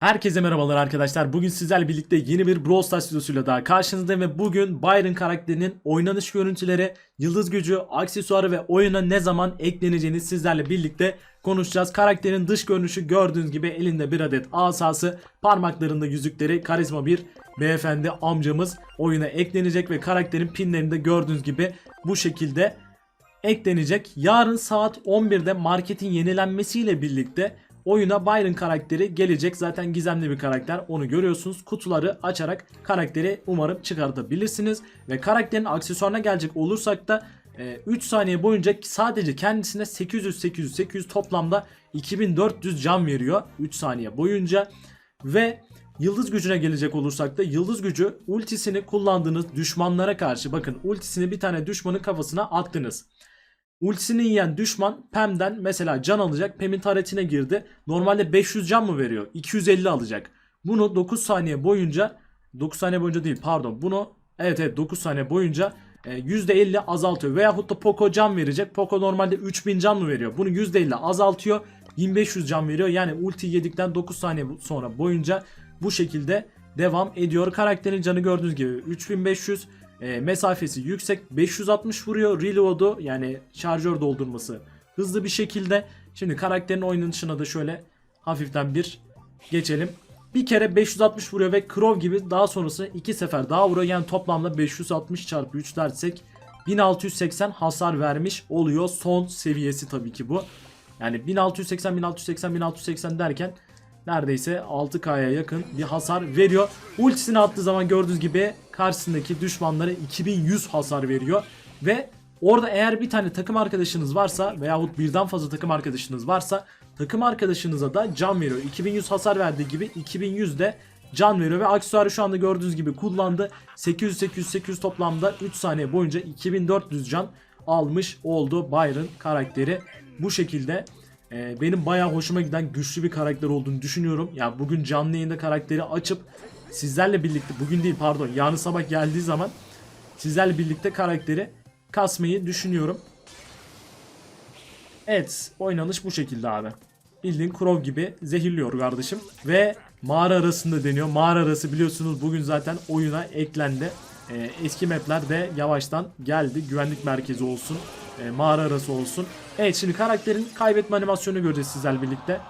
Herkese merhabalar arkadaşlar. Bugün sizlerle birlikte yeni bir Brawl Stars videosuyla daha karşınızdayım ve bugün Byron karakterinin oynanış görüntüleri, yıldız gücü, aksesuarı ve oyuna ne zaman ekleneceğini sizlerle birlikte konuşacağız. Karakterin dış görünüşü gördüğünüz gibi elinde bir adet asası, parmaklarında yüzükleri, karizma bir beyefendi amcamız oyuna eklenecek ve karakterin pinlerini de gördüğünüz gibi bu şekilde eklenecek. Yarın saat 11'de marketin yenilenmesiyle birlikte oyuna Byron karakteri gelecek. Zaten gizemli bir karakter. Onu görüyorsunuz. Kutuları açarak karakteri umarım çıkartabilirsiniz. Ve karakterin aksesuarına gelecek olursak da 3 saniye boyunca sadece kendisine 800 800 800 toplamda 2400 can veriyor 3 saniye boyunca ve Yıldız gücüne gelecek olursak da yıldız gücü ultisini kullandığınız düşmanlara karşı bakın ultisini bir tane düşmanın kafasına attınız. Ultisini yiyen düşman Pem'den mesela can alacak. Pem'in taretine girdi. Normalde 500 can mı veriyor? 250 alacak. Bunu 9 saniye boyunca 9 saniye boyunca değil pardon. Bunu evet evet 9 saniye boyunca e, %50 azaltıyor. Veyahut da Poco can verecek. Poco normalde 3000 can mı veriyor? Bunu %50 azaltıyor. 1500 can veriyor. Yani ulti yedikten 9 saniye sonra boyunca bu şekilde devam ediyor. Karakterin canı gördüğünüz gibi 3500 e, mesafesi yüksek 560 vuruyor reload'u yani şarjör doldurması hızlı bir şekilde. Şimdi karakterin oynanışına da şöyle hafiften bir geçelim. Bir kere 560 vuruyor ve Crow gibi daha sonrası iki sefer daha vuruyor. Yani toplamda 560 çarpı 3 dersek 1680 hasar vermiş oluyor. Son seviyesi tabii ki bu. Yani 1680 1680 1680 derken neredeyse 6K'ya yakın bir hasar veriyor. Ultisini attığı zaman gördüğünüz gibi karşısındaki düşmanlara 2100 hasar veriyor. Ve orada eğer bir tane takım arkadaşınız varsa veyahut birden fazla takım arkadaşınız varsa takım arkadaşınıza da can veriyor. 2100 hasar verdiği gibi 2100 de can veriyor ve aksesuarı şu anda gördüğünüz gibi kullandı. 800 800 800 toplamda 3 saniye boyunca 2400 can almış oldu Byron karakteri. Bu şekilde ee, benim bayağı hoşuma giden güçlü bir karakter olduğunu düşünüyorum. Ya bugün canlı yayında karakteri açıp sizlerle birlikte bugün değil pardon yarın sabah geldiği zaman sizlerle birlikte karakteri kasmayı düşünüyorum. Evet oynanış bu şekilde abi. Bildiğin Crow gibi zehirliyor kardeşim. Ve mağara arasında deniyor. Mağara arası biliyorsunuz bugün zaten oyuna eklendi. Ee, eski mapler de yavaştan geldi. Güvenlik merkezi olsun. E, mağara arası olsun. Evet şimdi karakterin kaybetme animasyonunu göreceğiz sizlerle birlikte.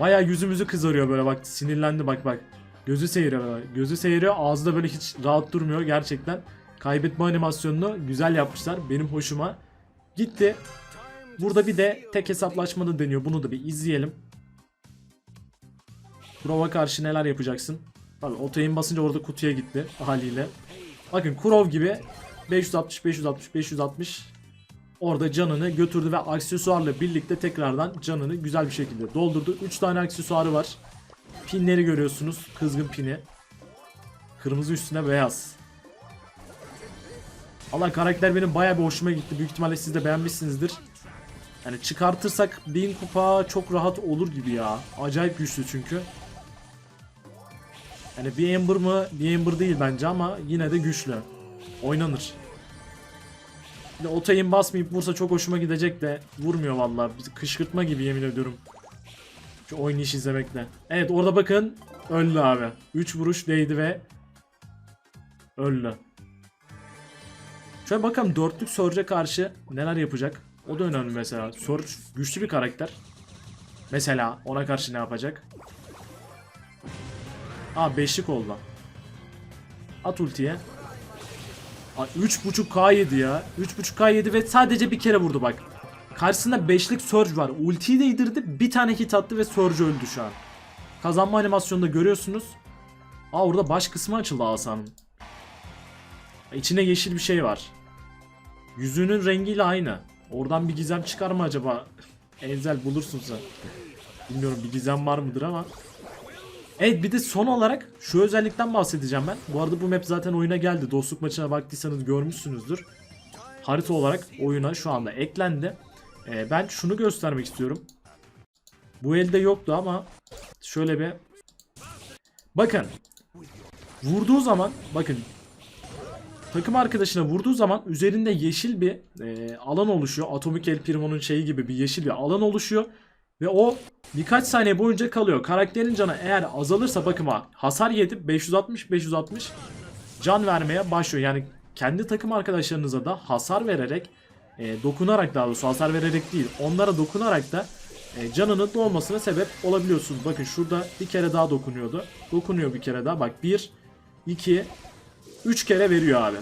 Baya yüzümüzü kızarıyor böyle bak sinirlendi bak bak. Gözü seyiriyor böyle. Gözü seyiriyor ağzı da böyle hiç rahat durmuyor gerçekten. Kaybetme animasyonunu güzel yapmışlar. Benim hoşuma gitti. Burada bir de tek hesaplaşma da deniyor. Bunu da bir izleyelim. Kurova karşı neler yapacaksın? Tabii otoyun basınca orada kutuya gitti haliyle. Bakın Kurov gibi 560 560 560 orada canını götürdü ve aksesuarla birlikte tekrardan canını güzel bir şekilde doldurdu. 3 tane aksesuarı var. Pinleri görüyorsunuz. Kızgın pini. Kırmızı üstüne beyaz. Allah karakter benim baya bir hoşuma gitti. Büyük ihtimalle siz de beğenmişsinizdir. Yani çıkartırsak 1000 kupa çok rahat olur gibi ya. Acayip güçlü çünkü. Yani bir Ember mı? Bir Ember değil bence ama yine de güçlü. Oynanır. Bir de otayın basmayıp vursa çok hoşuma gidecek de vurmuyor. Bizi kışkırtma gibi yemin ediyorum. Şu oynayış izlemekle. Evet orada bakın öldü abi. 3 vuruş değdi ve öldü. Şöyle bakalım dörtlük Surge'e karşı neler yapacak. O da önemli mesela. Surge güçlü bir karakter. Mesela ona karşı ne yapacak? Aa beşlik oldu. At ultiye. 3.5k yedi ya. 3.5k yedi ve sadece bir kere vurdu bak. Karşısında 5'lik Surge var. Ultiyi de yedirdi. Bir tane hit attı ve Surge öldü şu an. Kazanma animasyonunda görüyorsunuz. Aa orada baş kısmı açıldı asanın. İçinde yeşil bir şey var. Yüzünün rengiyle aynı. Oradan bir gizem çıkar mı acaba? Enzel bulursun sen. Bilmiyorum bir gizem var mıdır ama. Evet bir de son olarak şu özellikten bahsedeceğim ben. Bu arada bu map zaten oyuna geldi. Dostluk maçına baktıysanız görmüşsünüzdür. Harita olarak oyuna şu anda eklendi. Ee, ben şunu göstermek istiyorum. Bu elde yoktu ama şöyle bir bakın vurduğu zaman bakın takım arkadaşına vurduğu zaman üzerinde yeşil bir e, alan oluşuyor. Atomik El Primo'nun şeyi gibi bir yeşil bir alan oluşuyor. Ve o birkaç saniye boyunca kalıyor. Karakterin canı eğer azalırsa bakın ha hasar yedip 560 560 can vermeye başlıyor. Yani kendi takım arkadaşlarınıza da hasar vererek e, dokunarak daha doğrusu hasar vererek değil onlara dokunarak da e, canının dolmasına sebep olabiliyorsunuz. Bakın şurada bir kere daha dokunuyordu. Dokunuyor bir kere daha. Bak 1 2 3 kere veriyor abi.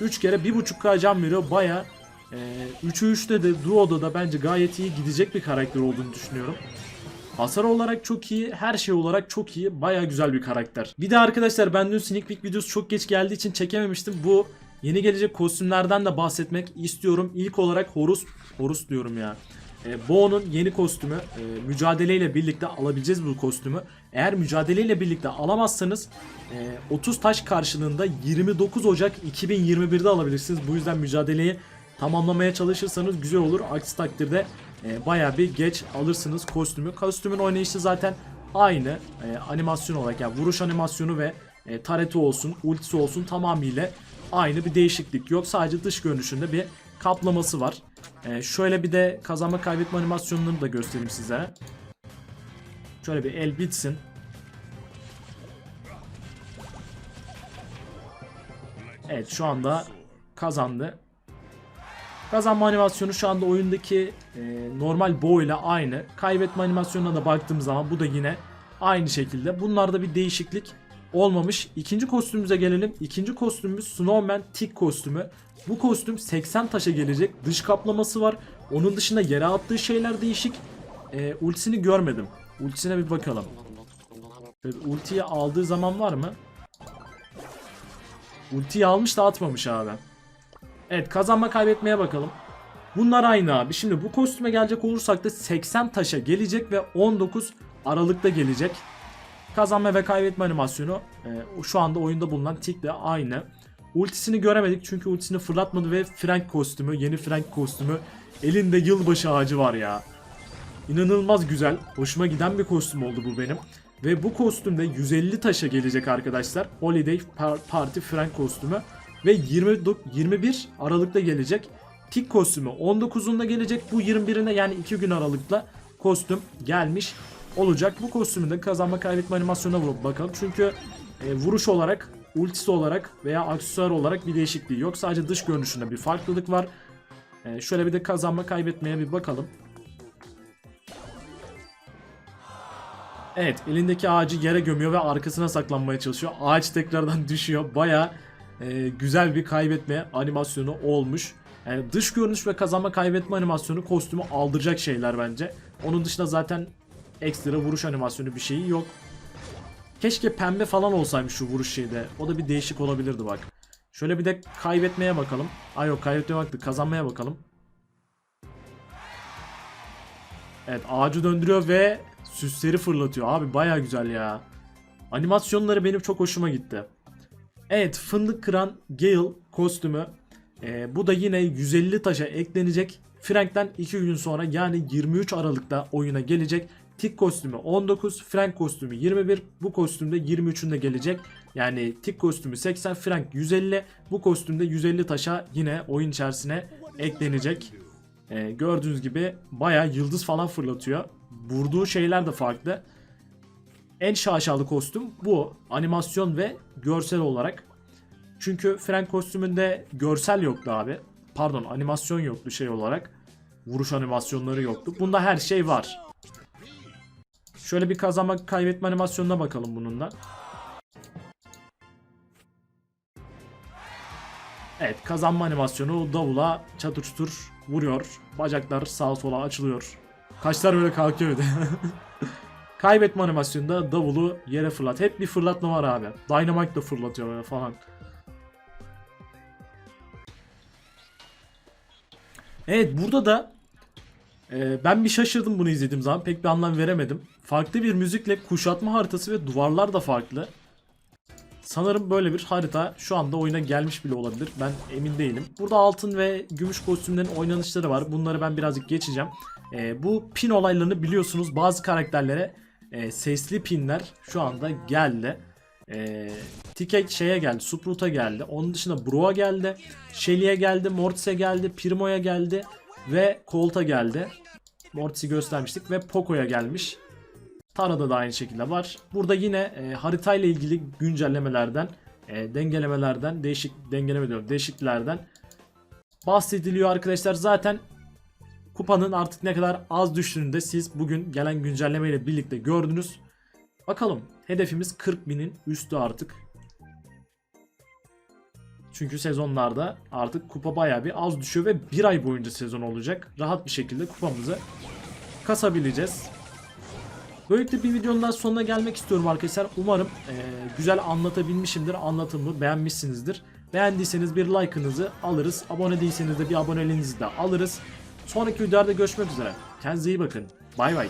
3 kere 1.5k can veriyor. Baya e, 3'ü 3'te de Duo'da da bence gayet iyi gidecek bir karakter olduğunu düşünüyorum. Hasar olarak çok iyi, her şey olarak çok iyi. Baya güzel bir karakter. Bir de arkadaşlar ben dün sneak peek videosu çok geç geldiği için çekememiştim. Bu yeni gelecek kostümlerden de bahsetmek istiyorum. İlk olarak Horus, Horus diyorum ya. E, Bo'nun yeni kostümü e, mücadeleyle birlikte alabileceğiz bu kostümü. Eğer mücadeleyle birlikte alamazsanız e, 30 taş karşılığında 29 Ocak 2021'de alabilirsiniz. Bu yüzden mücadeleyi tamamlamaya çalışırsanız güzel olur. Aksi takdirde e, bayağı bir geç alırsınız kostümü. Kostümün oynayışı zaten aynı e, animasyon olarak yani vuruş animasyonu ve e, tareti olsun, ultisi olsun tamamıyla aynı bir değişiklik yok. Sadece dış görünüşünde bir kaplaması var. E, şöyle bir de kazanma kaybetme animasyonlarını da göstereyim size. Şöyle bir el bitsin. Evet şu anda kazandı. Kazanma animasyonu şu anda oyundaki e, normal bow ile aynı. Kaybetme animasyonuna da baktığım zaman bu da yine aynı şekilde. Bunlarda bir değişiklik olmamış. İkinci kostümümüze gelelim. İkinci kostümümüz Snowman Tick kostümü. Bu kostüm 80 taşa gelecek. Dış kaplaması var. Onun dışında yere attığı şeyler değişik. E, ultisini görmedim. Ultisine bir bakalım. Şöyle ultiyi aldığı zaman var mı? Ultiyi almış da atmamış abi. Evet kazanma kaybetmeye bakalım. Bunlar aynı abi. Şimdi bu kostüme gelecek olursak da 80 taşa gelecek ve 19 Aralık'ta gelecek. Kazanma ve kaybetme animasyonu e, şu anda oyunda bulunan tick de aynı. Ultisini göremedik çünkü ultisini fırlatmadı ve Frank kostümü, yeni Frank kostümü. Elinde yılbaşı ağacı var ya. İnanılmaz güzel. Hoşuma giden bir kostüm oldu bu benim. Ve bu kostümde 150 taşa gelecek arkadaşlar. Holiday Par- Party Frank kostümü. Ve 20, 21 Aralık'ta gelecek. Tik kostümü 19'unda gelecek. Bu 21'ine yani 2 gün aralıkla kostüm gelmiş olacak. Bu kostümün de kazanma kaybetme animasyonuna vurup bakalım. Çünkü e, vuruş olarak, ultisi olarak veya aksesuar olarak bir değişikliği yok. Sadece dış görünüşünde bir farklılık var. E, şöyle bir de kazanma kaybetmeye bir bakalım. Evet elindeki ağacı yere gömüyor ve arkasına saklanmaya çalışıyor. Ağaç tekrardan düşüyor. Baya güzel bir kaybetme animasyonu olmuş. Yani dış görünüş ve kazanma kaybetme animasyonu kostümü aldıracak şeyler bence. Onun dışında zaten ekstra vuruş animasyonu bir şeyi yok. Keşke pembe falan olsaymış şu vuruş şeyde. O da bir değişik olabilirdi bak. Şöyle bir de kaybetmeye bakalım. Ay yok kaybetmeye baktık. Kazanmaya bakalım. Evet ağacı döndürüyor ve süsleri fırlatıyor. Abi baya güzel ya. Animasyonları benim çok hoşuma gitti. Evet fındık kıran Gale kostümü. Ee, bu da yine 150 taşa eklenecek. Frank'ten 2 gün sonra yani 23 Aralık'ta oyuna gelecek. Tik kostümü 19, Frank kostümü 21, bu kostümde 23'ünde gelecek. Yani Tik kostümü 80, Frank 150, bu kostümde 150 taşa yine oyun içerisine eklenecek. Ee, gördüğünüz gibi baya yıldız falan fırlatıyor. Vurduğu şeyler de farklı. En şaşalı kostüm bu. Animasyon ve görsel olarak. Çünkü Frank kostümünde görsel yoktu abi. Pardon animasyon yoktu şey olarak. Vuruş animasyonları yoktu. Bunda her şey var. Şöyle bir kazanma kaybetme animasyonuna bakalım bunun da. Evet kazanma animasyonu davula çatır çutur vuruyor. Bacaklar sağa sola açılıyor. Kaşlar böyle kalkıyor de. Kaybetme animasyonunda davulu yere fırlat. Hep bir fırlatma var abi. Dynamite da fırlatıyor böyle falan. Evet burada da e, ben bir şaşırdım bunu izlediğim zaman. Pek bir anlam veremedim. Farklı bir müzikle kuşatma haritası ve duvarlar da farklı. Sanırım böyle bir harita şu anda oyuna gelmiş bile olabilir. Ben emin değilim. Burada altın ve gümüş kostümlerin oynanışları var. Bunları ben birazcık geçeceğim. E, bu pin olaylarını biliyorsunuz. Bazı karakterlere e, sesli pinler şu anda geldi. E, Tike şeye geldi, Suprut'a geldi. Onun dışında Bro'a geldi. Shelly'e geldi, Mortis'e geldi, Primo'ya geldi ve Colt'a geldi. Mortis'i göstermiştik ve Poco'ya gelmiş. Tara'da da aynı şekilde var. Burada yine e, haritayla ilgili güncellemelerden, e, dengelemelerden, değişik dengeleme diyorum, değişikliklerden bahsediliyor arkadaşlar. Zaten kupanın artık ne kadar az düştüğünü de siz bugün gelen güncellemeyle birlikte gördünüz. Bakalım hedefimiz 40 binin üstü artık. Çünkü sezonlarda artık kupa bayağı bir az düşüyor ve bir ay boyunca sezon olacak. Rahat bir şekilde kupamızı kasabileceğiz. Böylelikle bir videonun daha sonuna gelmek istiyorum arkadaşlar. Umarım eee, güzel anlatabilmişimdir. Anlatımı beğenmişsinizdir. Beğendiyseniz bir like'ınızı alırız. Abone değilseniz de bir aboneliğinizi de alırız. Sonraki videolarda görüşmek üzere. Kendinize iyi bakın. Bay bay.